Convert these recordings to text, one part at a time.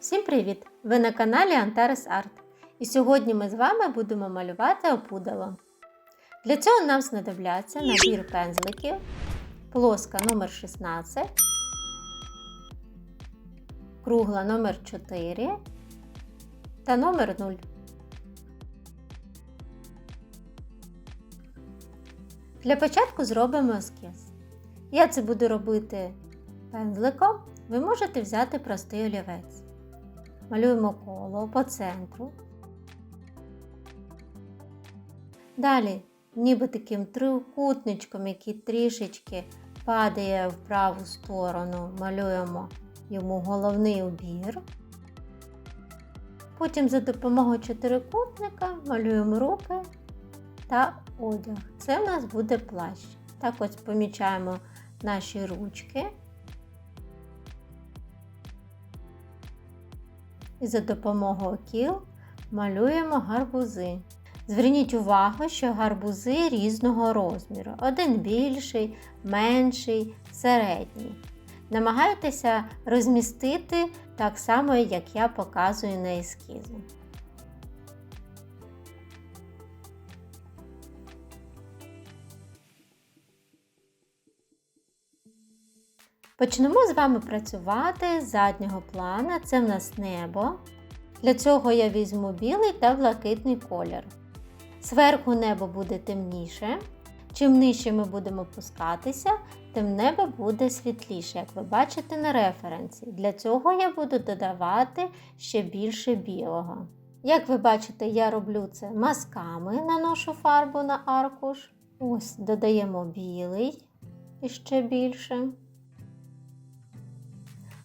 Всім привіт! Ви на каналі Antares Art. І сьогодні ми з вами будемо малювати опудало. Для цього нам знадобляться набір пензликів, плоска номер 16, кругла номер 4 та номер 0. Для початку зробимо ескіз. Я це буду робити пензликом, ви можете взяти простий олівець. Малюємо коло по центру. Далі, ніби таким трикутничком, який трішечки падає в праву сторону, малюємо йому головний убір. Потім за допомогою чотирикутника малюємо руки та одяг. Це в нас буде плащ. Так ось помічаємо наші ручки. І за допомогою кіл малюємо гарбузи. Зверніть увагу, що гарбузи різного розміру. Один більший, менший, середній. Намагайтеся розмістити так само, як я показую на ескізі. Почнемо з вами працювати з заднього плана. Це в нас небо. Для цього я візьму білий та блакитний колір. Зверху небо буде темніше. Чим нижче ми будемо пускатися, тим небо буде світліше, як ви бачите на референсі. Для цього я буду додавати ще більше білого. Як ви бачите, я роблю це мазками, наношу фарбу на аркуш. Ось додаємо білий і ще більше.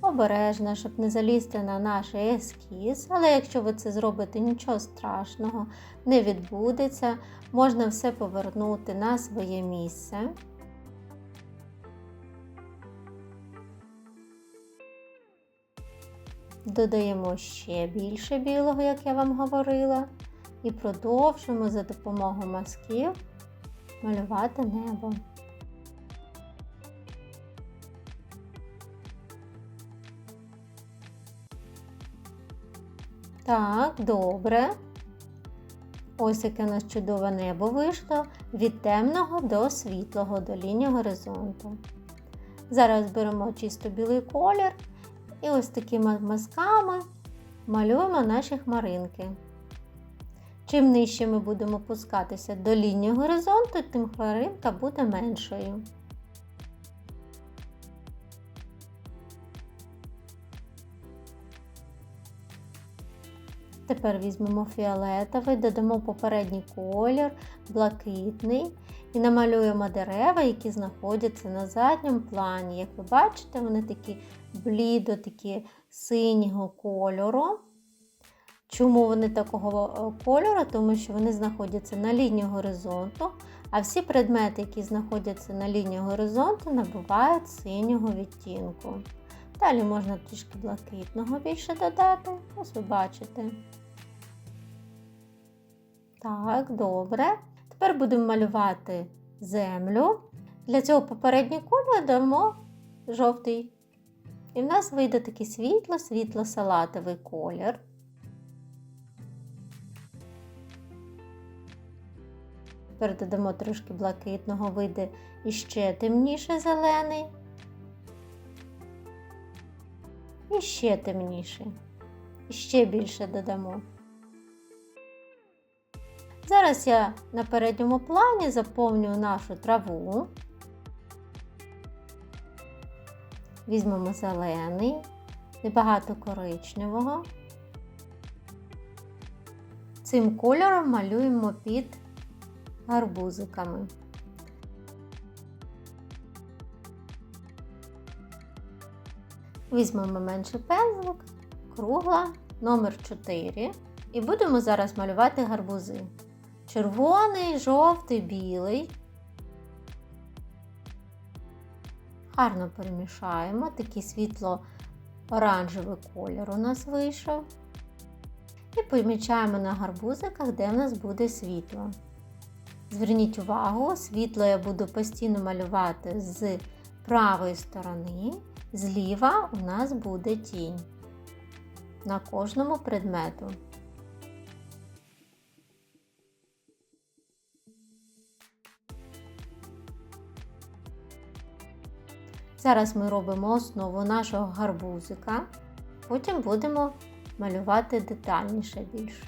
Обережно, щоб не залізти на наш ескіз, але якщо ви це зробите, нічого страшного не відбудеться, можна все повернути на своє місце. Додаємо ще більше білого, як я вам говорила, і продовжуємо за допомогою мазків малювати небо. Так, добре. Ось яке у нас чудове небо вийшло від темного до світлого до лінії горизонту. Зараз беремо чисто білий колір і ось такими мазками малюємо наші хмаринки. Чим нижче ми будемо пускатися до лінії горизонту, тим хмаринка буде меншою. Тепер візьмемо фіолетовий, додамо попередній колір, блакитний і намалюємо дерева, які знаходяться на задньому плані. Як ви бачите, вони такі блідо, такі синього кольору. Чому вони такого кольору? Тому що вони знаходяться на лінії горизонту, а всі предмети, які знаходяться на лінії горизонту, набувають синього відтінку. Далі можна трішки блакитного більше додати, ось ви бачите. Так, добре. Тепер будемо малювати землю. Для цього попередній колір дамо жовтий. І в нас вийде такий світло-світло-салатовий колір. Тепер додамо трошки блакитного, вийде іще темніше зелений. І ще темніше. І ще більше додамо. Зараз я на передньому плані заповнюю нашу траву. Візьмемо зелений, небагато коричневого. Цим кольором малюємо під гарбузиками. Візьмемо менший пензлик, кругла, номер 4 і будемо зараз малювати гарбузи. Червоний, жовтий, білий. Гарно перемішаємо, такий світло-оранжевий колір у нас вийшов. І помічаємо на гарбузиках, де в нас буде світло. Зверніть увагу, світло я буду постійно малювати з правої сторони, зліва у нас буде тінь. на кожному предмету. Зараз ми робимо основу нашого гарбузика, потім будемо малювати детальніше більше.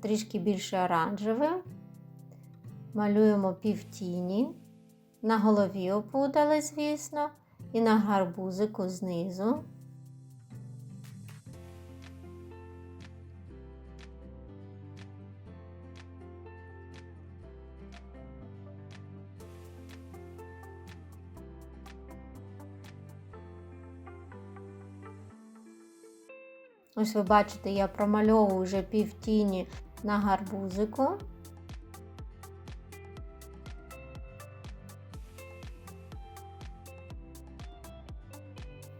Трішки більше оранжевим. Малюємо півтіні. На голові опудали, звісно, і на гарбузику знизу. Ось ви бачите, я промальовую вже півтіні на гарбузику.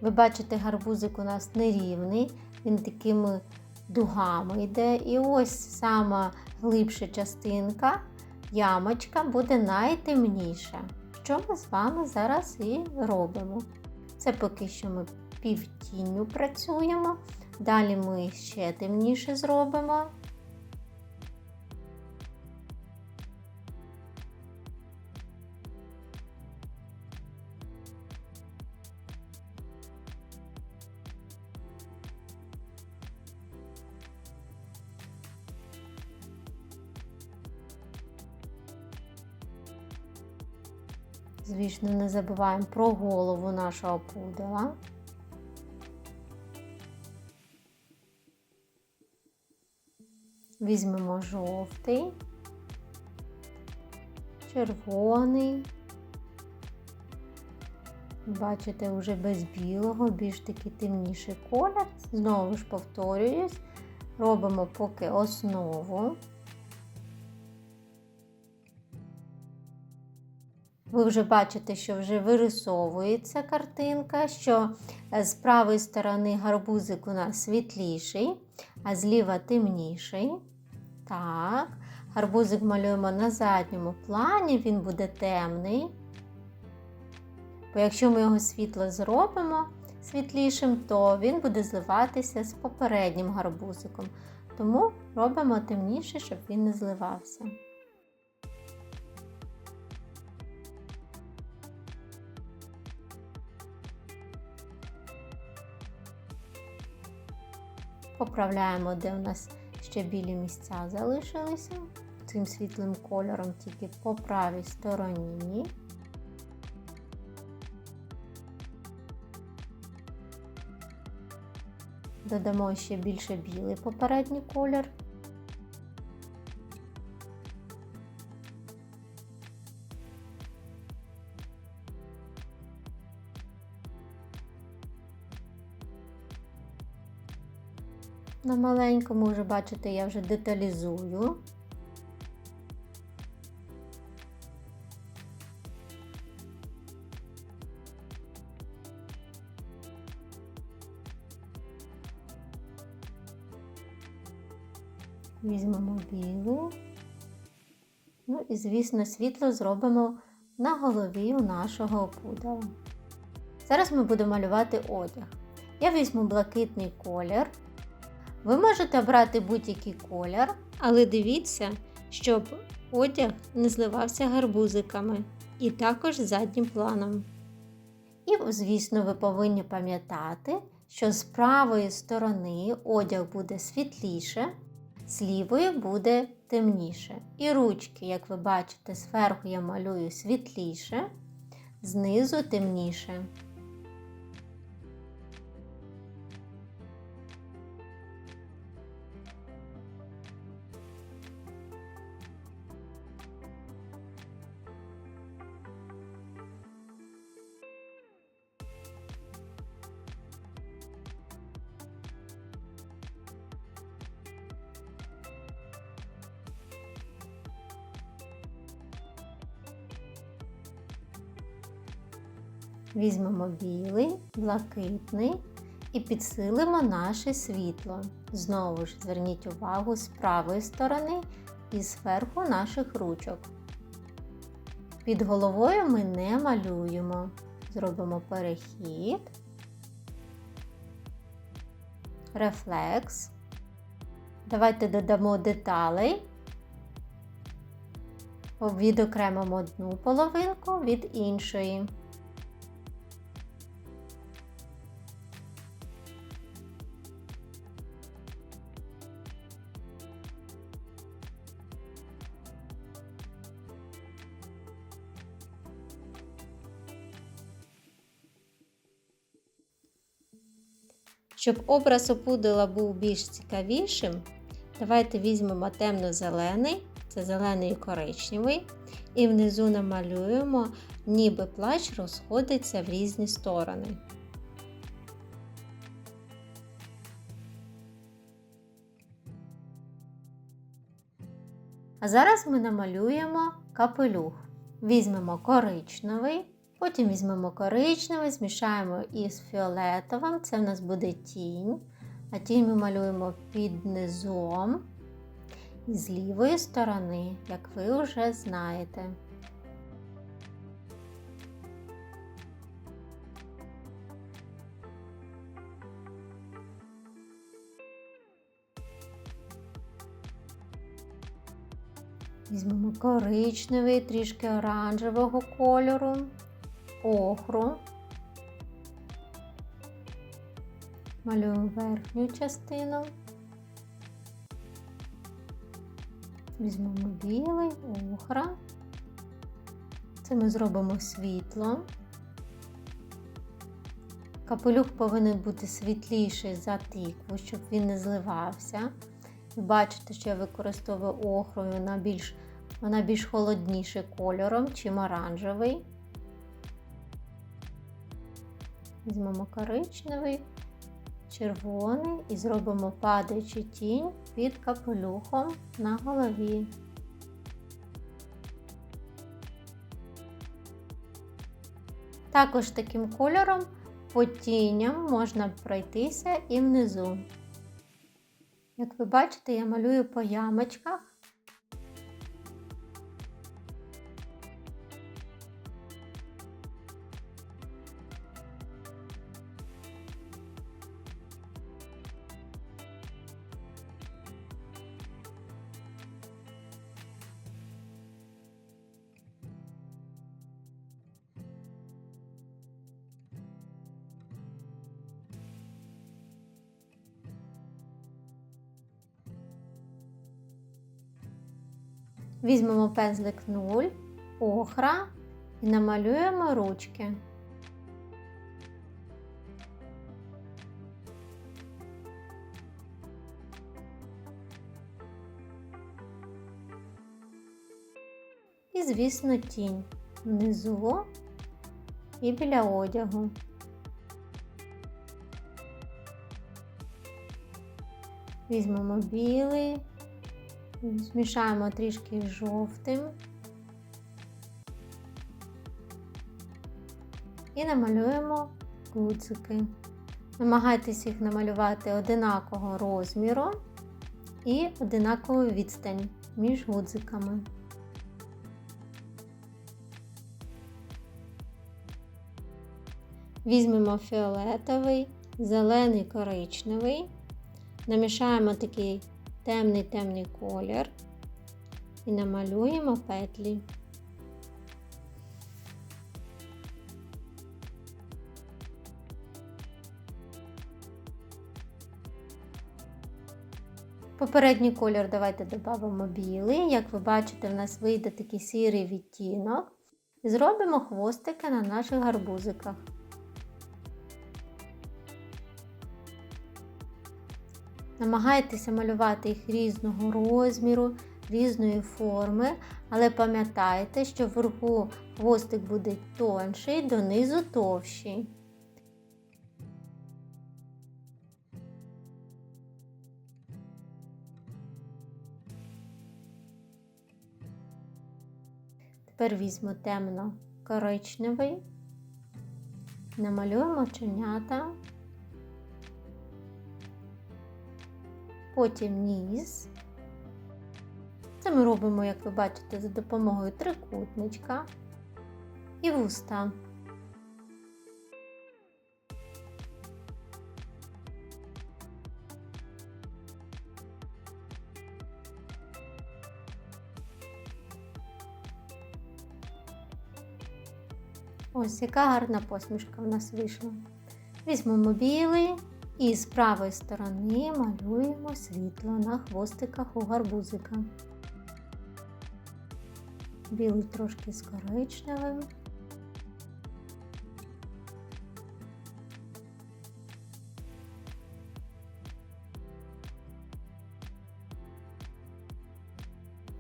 Ви бачите, гарбузик у нас нерівний, він такими дугами йде. І ось сама глибша частинка, ямочка буде найтемніша, що ми з вами зараз і робимо. Це поки що ми півтінню працюємо. Далі ми ще темніше зробимо. Звісно, не забуваємо про голову нашого пудела. Візьмемо жовтий, червоний. Бачите, вже без білого, більш такий темніший колір. Знову ж повторююсь, робимо поки основу. Ви вже бачите, що вже вирисовується картинка, що з правої сторони гарбузик у нас світліший, а зліва темніший. Так, гарбузик малюємо на задньому плані, він буде темний. Бо якщо ми його світло зробимо світлішим, то він буде зливатися з попереднім гарбузиком. Тому робимо темніше, щоб він не зливався. Поправляємо, де у нас ще білі місця залишилися. Цим світлим кольором тільки по правій стороні. Додамо ще більше білий попередній колір. На маленькому вже, бачите, я вже деталізую. Візьмемо білу. Ну і, звісно, світло зробимо на голові у нашого пудала. Зараз ми будемо малювати одяг. Я візьму блакитний колір. Ви можете обрати будь-який колір, але дивіться, щоб одяг не зливався гарбузиками і також заднім планом. І, звісно, ви повинні пам'ятати, що з правої сторони одяг буде світліше, з лівої буде темніше. І ручки, як ви бачите, зверху я малюю світліше, знизу темніше. Візьмемо білий, блакитний і підсилимо наше світло. Знову ж зверніть увагу з правої сторони і зверху наших ручок. Під головою ми не малюємо. Зробимо перехід, рефлекс. Давайте додамо деталей. Відокремимо одну половинку від іншої. Щоб образ опудала був більш цікавішим, давайте візьмемо темно-зелений, це зелений і коричневий, і внизу намалюємо, ніби плащ розходиться в різні сторони. А зараз ми намалюємо капелюх. Візьмемо коричневий, потім візьмемо коричневий, змішаємо із фіолетовим, це в нас буде тінь. А тінь ми малюємо під низом і з лівої сторони, як ви вже знаєте. Візьмемо коричневий, трішки оранжевого кольору, охру. Малюємо верхню частину. Візьмемо білий, охра. Це ми зробимо світло. Капелюх повинен бути світліший за тикву, щоб він не зливався. Бачите, що я використовую охрою, вона більш, вона більш холодніше кольором, чим оранжевий. Візьмемо коричневий, червоний і зробимо падаючу тінь під капелюхом на голові. Також таким кольором по тіням можна пройтися і внизу. Як ви бачите, я малюю по ямочках. Візьмемо пензлик 0, охра і намалюємо ручки. І, звісно, тінь внизу і біля одягу. Візьмемо білий. Змішаємо трішки з жовтим і намалюємо гудзики. Намагайтесь їх намалювати одинакового розміру і одинакову відстань між гудзиками. Візьмемо фіолетовий, зелений коричневий, намішаємо такий темний темний колір і намалюємо петлі. Попередній колір давайте додамо білий. Як ви бачите, в нас вийде такий сірий відтінок. І зробимо хвостики на наших гарбузиках. Намагайтеся малювати їх різного розміру, різної форми, але пам'ятайте, що вверху хвостик буде тонший, донизу товщий. Тепер візьму темно коричневий, намалюємо оченята. Потім ніс. Це ми робимо, як ви бачите, за допомогою трикутничка. і вуста. Ось яка гарна посмішка в нас вийшла. Візьмемо білий і з правої сторони малюємо світло на хвостиках у гарбузика. Білий трошки з коричневим.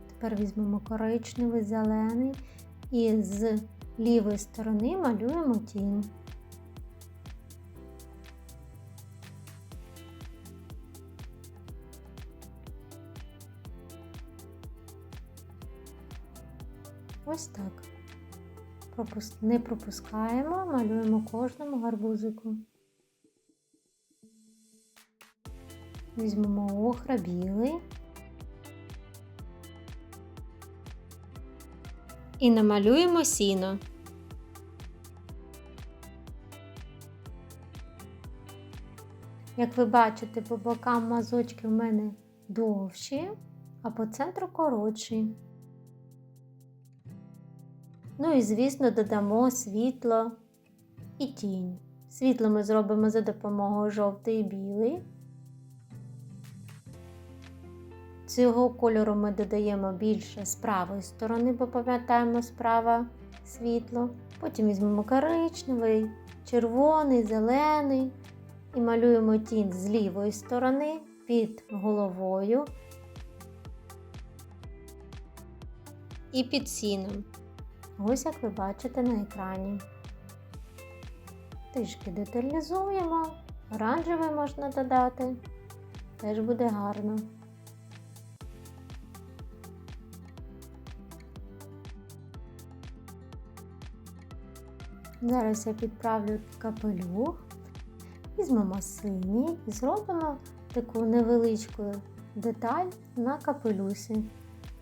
Тепер візьмемо коричневий, зелений і з лівої сторони малюємо тінь. Ось так. Не пропускаємо, малюємо кожному гарбузику. Візьмемо охра білий. І намалюємо сіно. Як ви бачите, по бокам мазочки в мене довші, а по центру коротші. Ну і, звісно, додамо світло і тінь. Світло ми зробимо за допомогою жовтий і білий. Цього кольору ми додаємо більше з правої сторони, бо пам'ятаємо справа світло. Потім візьмемо коричневий, червоний, зелений і малюємо тінь з лівої сторони під головою і під сіном. Ось як ви бачите на екрані. Трішки деталізуємо, оранжевий можна додати, теж буде гарно. Зараз я підправлю капелюх, візьмемо синій і зробимо таку невеличку деталь на капелюсі,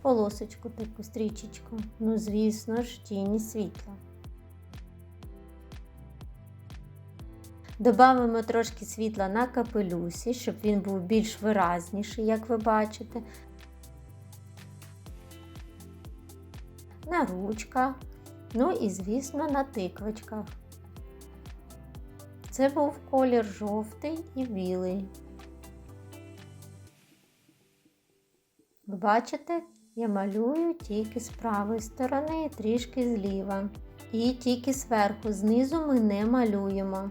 полосочку, таку стрічечку. Ну, звісно ж, тіні світла. Добавимо трошки світла на капелюсі, щоб він був більш виразніший, як ви бачите. На ручках. Ну і, звісно, на тиквочках. Це був колір жовтий і білий. Ви бачите, я малюю тільки з правої сторони і трішки зліва. І тільки зверху, знизу ми не малюємо.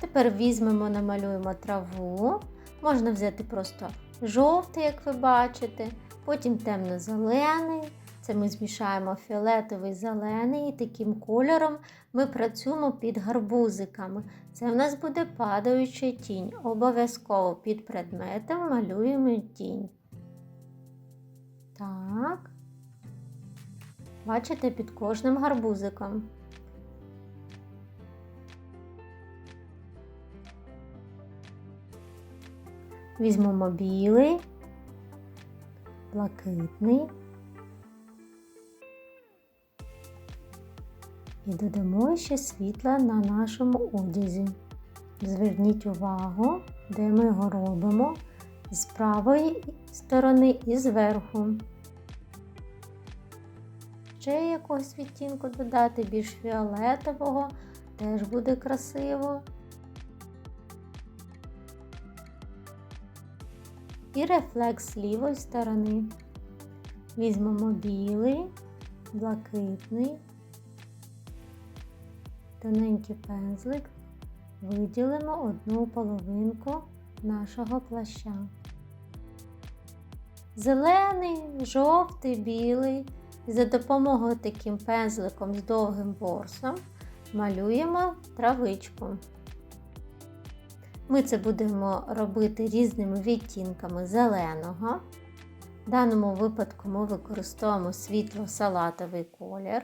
Тепер візьмемо, намалюємо траву. Можна взяти просто жовтий, як ви бачите, потім темно-зелений. Це ми змішаємо фіолетовий зелений і таким кольором ми працюємо під гарбузиками. Це в нас буде падаюча тінь. Обов'язково під предметом малюємо тінь. Так. Бачите, під кожним гарбузиком. Візьмемо білий, блакитний. І додамо ще світла на нашому одязі. Зверніть увагу, де ми його робимо з правої сторони і зверху. Ще якогось відтінку додати, більш фіолетового, теж буде красиво. І рефлекс лівої сторони. Візьмемо білий, блакитний тоненький пензлик виділимо одну половинку нашого плаща. Зелений, жовтий, білий. За допомогою таким пензликом з довгим ворсом малюємо травичку. Ми це будемо робити різними відтінками зеленого. В даному випадку ми використовуємо світло-салатовий колір.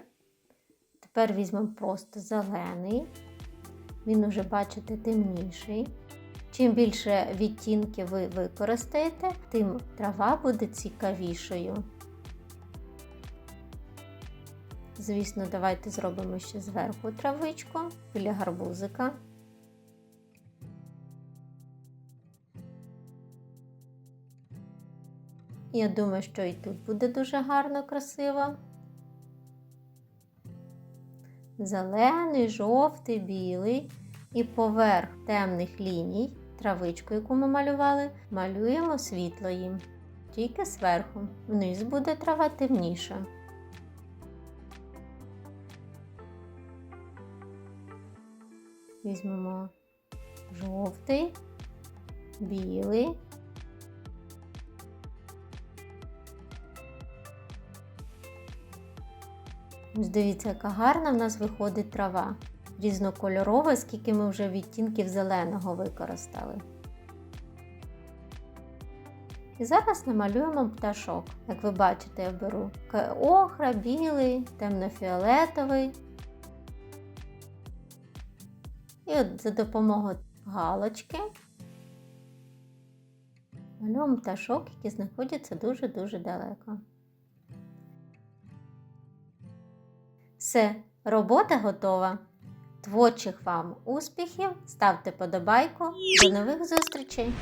Тепер візьмемо просто зелений, він уже, бачите, темніший. Чим більше відтінків ви використаєте, тим трава буде цікавішою. Звісно, давайте зробимо ще зверху травичку біля гарбузика. Я думаю, що і тут буде дуже гарно, красиво. Зелений, жовтий, білий. І поверх темних ліній, травичку, яку ми малювали, малюємо світло їм. Тільки зверху. Вниз буде трава темніша. Візьмемо жовтий, білий. Ось дивіться, яка гарна в нас виходить трава. Різнокольорова, скільки ми вже відтінків зеленого використали. І зараз намалюємо пташок. Як ви бачите, я беру охра, білий, темно-фіолетовий. І от за допомогою галочки малюємо пташок, які знаходяться дуже-дуже далеко. Все, робота готова. Творчих вам успіхів, ставте подобайку. До нових зустрічей!